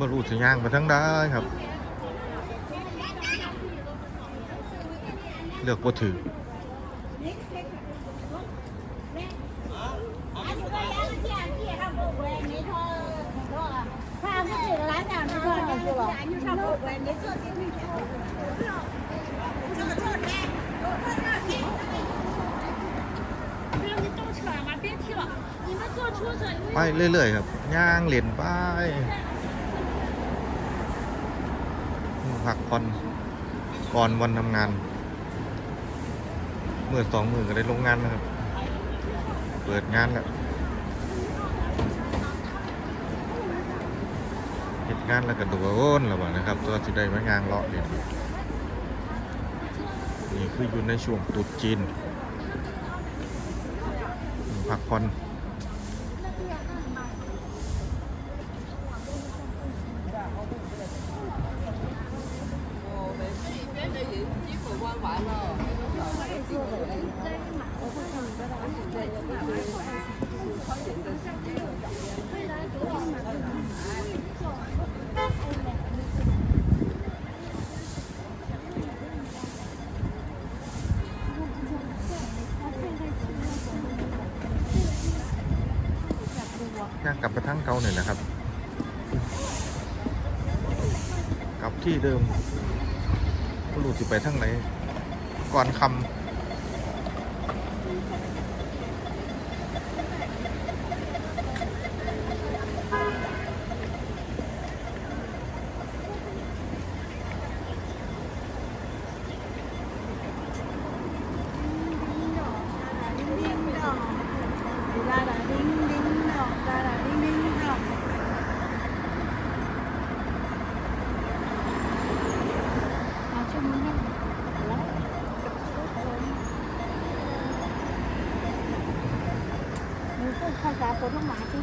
บรูสีย่างมาทั้งได้ครับ เลือกวัตถุไปเรื่อยๆครับ ย่างเหรียญไป พักผ่อนก่อนวันทำงานเมื่อสองหมือก็ได้ลงงานนะครับ เปิดงานแล้วเฮ็ดงานแล้วก็ดูโอนแล้วบ่นะครับ ตัวที่ได้มางานเลาะเนี่ยนี่คืออยู่ในช่วงตรุษจีนพักผ่อน ย่างกลับไปทั้งเก่าหน่อยนะครับ กลับที่เดิมก็รู้สิไปทั้งไหน ก่อนค你 โคท้องหมาสิ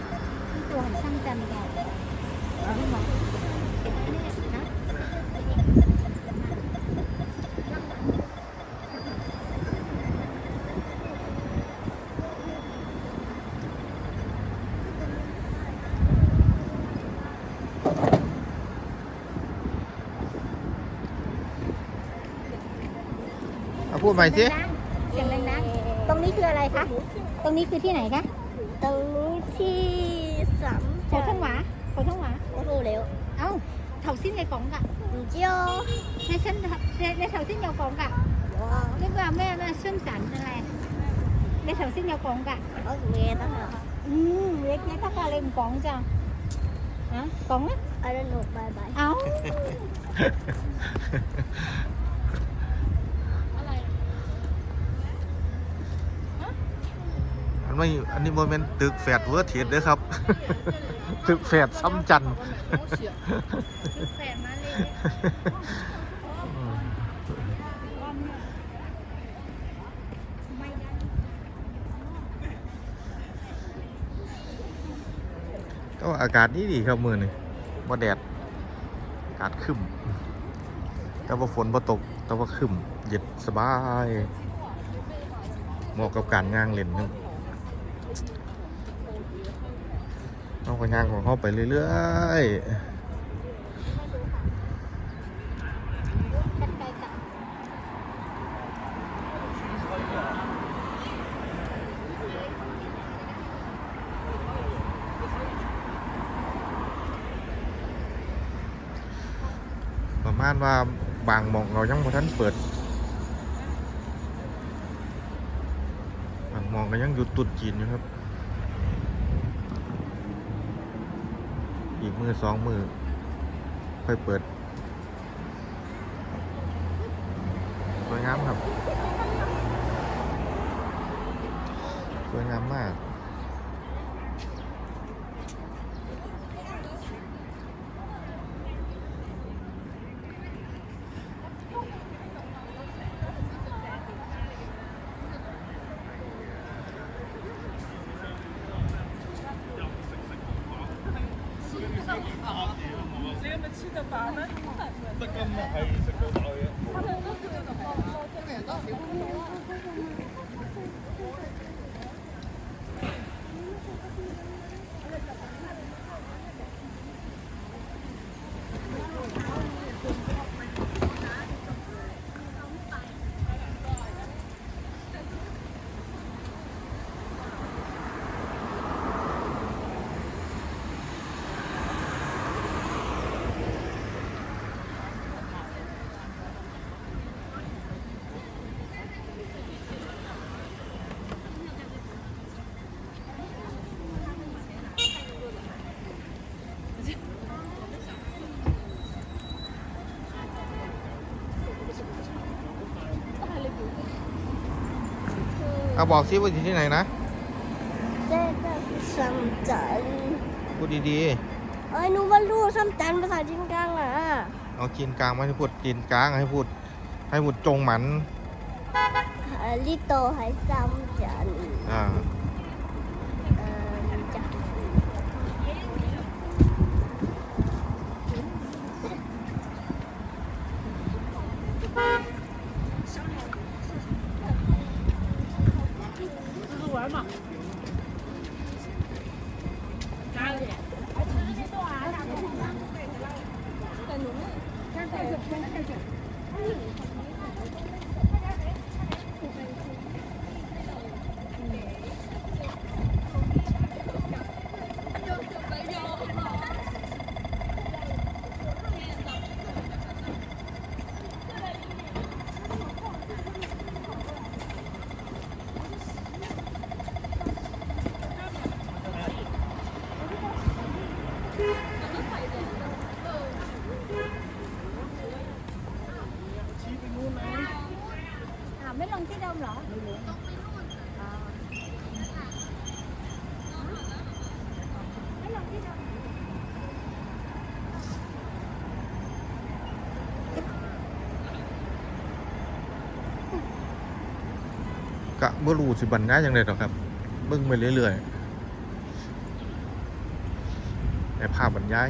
ตัวของช่างจันทร์ก่อนเอาลูกหพูดไปม่สิตรงนี้คืออะไรคะ ตรงนี้คือที่ไหนคะ ที่สามขอท่องหวาขอท่องหวาโอ้โหเร็วเอ้าเถาสิ้นไงกล่องกะเจียวในชั้นในเถาสิ้นยาวกล่องกะเรียกว่าแม่แม่เชื่อมสันอะไรในเถาสิ้นยาวกล่องกะเออเมียตั้งหรออืมเล็กเนี่ยตั้งกะเลยกล่องจ้ะฮะกล่องอ่ะอะไรหนุกบายบายเอ้าันไม่อันนี้โมเมนต์ตึกแฝดเวอร์เทียดเด้อครับ ตึกแฝดซ้ำจันทร์แฟนมาเลยก็อากาศดีดีครับมือนี่บ่แดด อากาศครึมแต่ว่าฝนบ่ตก แต่ว่าคึมเย็นสบาย เหมาะกับการย่างเล่นครับ ต้องไปย่างของเขาไปเรื่อยๆประมาณว่าบางมองเรายังบ่ทันเปิดบางมองก็ยังอยู่ตุดจีนอยู่ครับ อีกมือสองมือ ค่อยเปิดสวยงามครับ สวยงามมาก 食飯咩？得咁耐，食到大嘅。 เอาบอกซิว่าอยู่ที่ไหนนะเจ๊ก็สัมจันพูดดีเอ้ยหนูว่าลูกซัมจันภาษาจีนกลางอะๆ เอาจีนกลางไม่ให้พูดจีนกลางให้พูด ให้พูดจงหมันอ่าลิโตให้สัมจัน อ่า 玩嘛。 ไม่ลงที่เดิมเหรอไม่ลงไม่ลงที่เดิมกะเมื่อรูสิบันง่ายยังไงหรอครับเบิ่งไปเรื่อยๆในภาพบรรยาย